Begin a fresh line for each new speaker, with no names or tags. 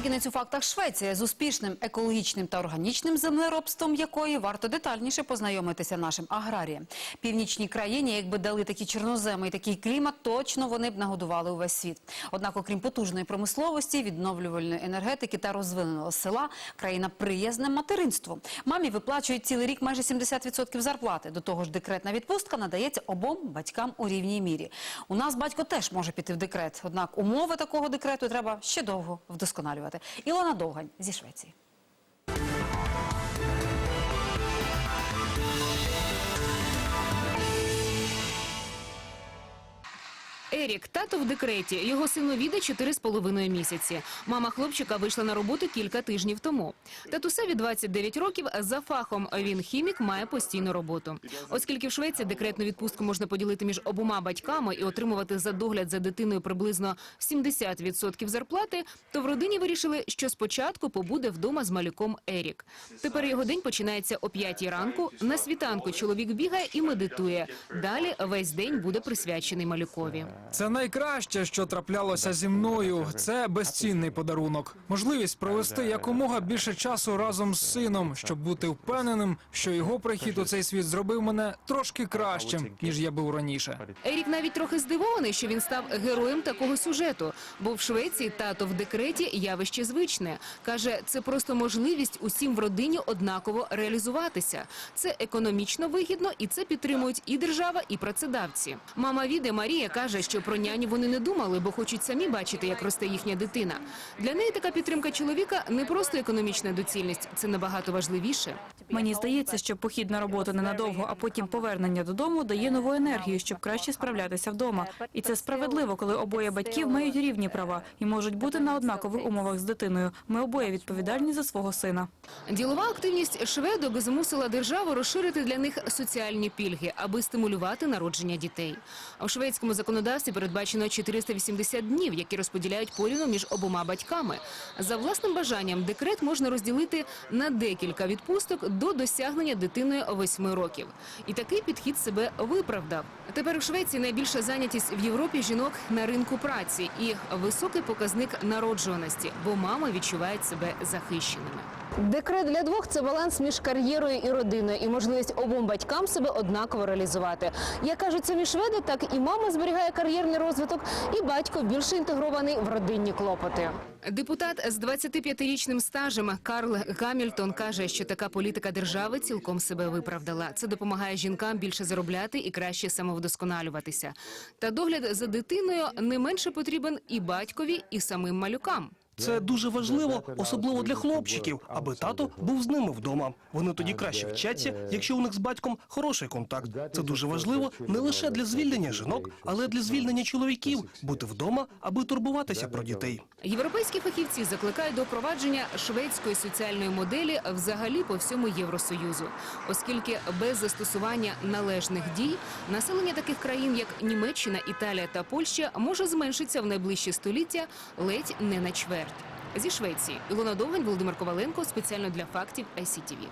Насамкінець у фактах Швеція з успішним екологічним та органічним землеробством якої варто детальніше познайомитися нашим аграріям. Північній країні, якби дали такі чорноземи і такий клімат, точно вони б нагодували увесь світ. Однак, окрім потужної промисловості, відновлювальної енергетики та розвиненого села, країна приязна материнству. Мамі виплачують цілий рік майже 70% зарплати. До того ж, декретна відпустка надається обом батькам у рівній мірі. У нас батько теж може піти в декрет, однак умови такого декрету треба ще довго вдосконалювати. Ілона Довгань зі Швеції.
Ерік, тато в декреті. Його синові чотири з половиною місяці. Мама хлопчика вийшла на роботу кілька тижнів тому. Татусеві 29 років. За фахом він хімік, має постійну роботу. Оскільки в Швеції декретну відпустку можна поділити між обома батьками і отримувати за догляд за дитиною приблизно 70% зарплати, то в родині вирішили, що спочатку побуде вдома з малюком Ерік. Тепер його день починається о 5 ранку. На світанку чоловік бігає і медитує. Далі весь день буде присвячений малюкові.
Це найкраще, що траплялося зі мною. Це безцінний подарунок. Можливість провести якомога більше часу разом з сином, щоб бути впевненим, що його прихід у цей світ зробив мене трошки кращим, ніж я був раніше.
Ерік навіть трохи здивований, що він став героєм такого сюжету. Бо в Швеції тато в декреті явище звичне. Каже, це просто можливість усім в родині однаково реалізуватися. Це економічно вигідно і це підтримують і держава, і працедавці. Мама Віде Марія каже, що про няню вони не думали, бо хочуть самі бачити, як росте їхня дитина. Для неї така підтримка чоловіка не просто економічна доцільність, це набагато важливіше.
Мені здається, що похід на роботу ненадовго, а потім повернення додому дає нову енергію, щоб краще справлятися вдома. І це справедливо, коли обоє батьків мають рівні права і можуть бути на однакових умовах з дитиною. Ми обоє відповідальні за свого сина.
Ділова активність шведок змусила державу розширити для них соціальні пільги, аби стимулювати народження дітей. А в шведському законодавстві передбачено 480 днів, які розподіляють порівну між обома батьками. За власним бажанням декрет можна розділити на декілька відпусток до досягнення дитиною 8 років. І такий підхід себе виправдав. Тепер у Швеції найбільша зайнятість в Європі жінок на ринку праці і високий показник народжуваності, бо мами відчувають себе захищеними.
Декрет для двох це баланс між кар'єрою і родиною і можливість обом батькам себе однаково реалізувати. Як кажуть самі шведи, так і мама зберігає кар'єрний розвиток, і батько більше інтегрований в родинні клопоти.
Депутат з 25-річним стажем Карл Гамільтон каже, що така політика держави цілком себе виправдала. Це допомагає жінкам більше заробляти і краще самовдосконалюватися. Та догляд за дитиною не менше потрібен і батькові, і самим малюкам.
Це дуже важливо, особливо для хлопчиків, аби тато був з ними вдома. Вони тоді краще вчаться, якщо у них з батьком хороший контакт. Це дуже важливо не лише для звільнення жінок, але й для звільнення чоловіків бути вдома, аби турбуватися про дітей.
Європейські фахівці закликають до впровадження шведської соціальної моделі взагалі по всьому Євросоюзу, оскільки без застосування належних дій населення таких країн, як Німеччина, Італія та Польща, може зменшитися в найближчі століття ледь не на чверть. Зі Швеції. Ілона Довгань, Володимир Коваленко. Спеціально для фактів ICTV.